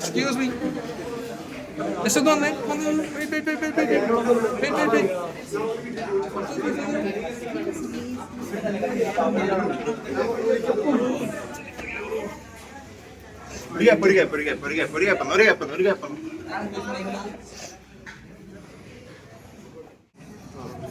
Excuse me. Eso dónde? Wait,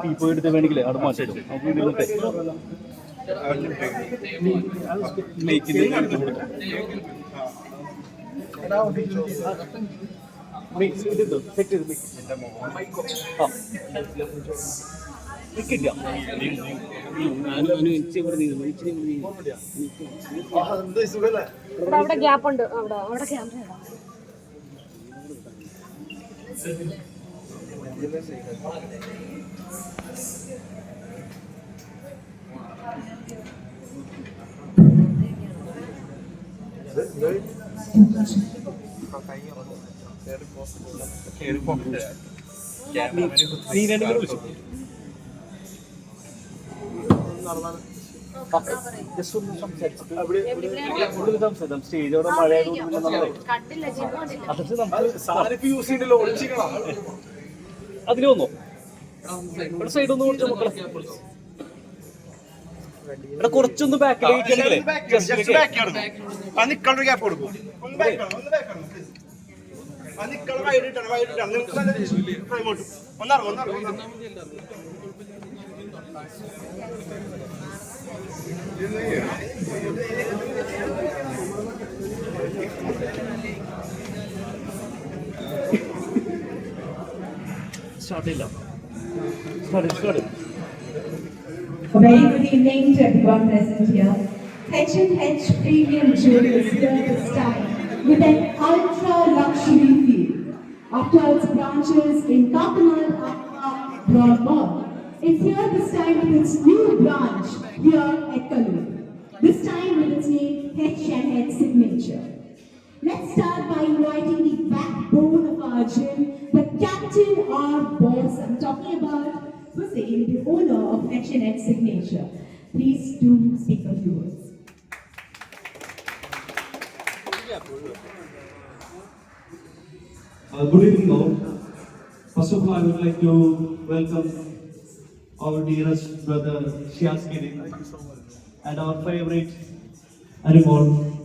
teapoy എടുത്ത വേണമെങ്കിൽ അവിടെ ലേക്കിന്റെ എടുത്ത് കൊടുക്കാം മിക്സ് ചെയ്തിട്ടോ സെറ്റ് ചെയ്ത് മിക്സ് ആ. ഇവിടെ അവിടെ ഗ്യാപ്പ് ഉണ്ട്. അവിടെ അവിടെ ക്യാമറ നീ രണ്ടുപേരും വിളിച്ചു ജസ്റ്റ് ഒന്ന് സംസാരിച്ചിട്ട് സംസാരിക്കാം സ്റ്റേജോടെ മഴയായതുകൊണ്ട് അതൊക്കെ നമുക്ക് യൂസ് ചെയ്യണ്ടല്ലോ ഒളിച്ചിക്കണം അതിന് വന്നോ? ഇവിടെ സൈഡ് ഒന്ന് കുറച്ച് മക്കളെ. ഇവിടെ കുറച്ചൊന്ന് ബാക്കിലേക്ക് ഗ്യാപ്പ് കൊടുക്കും. ഒന്ന് Started up. Started, started. Very good evening to everyone present here. H&H Premium is here this time with an ultra-luxury feel. After its branches in Kakanal, Akka, Broadmoor, it's here this time with its new branch here at Kallur. This time with its name H&H Signature. Let's start by inviting the backbone of our gym our boss. I'm talking about Hussein, the owner of H&H Signature. Please do speak a few words. Uh, Good evening all. First of all, I would like to welcome our dearest brother Shiaz and our favorite Arimol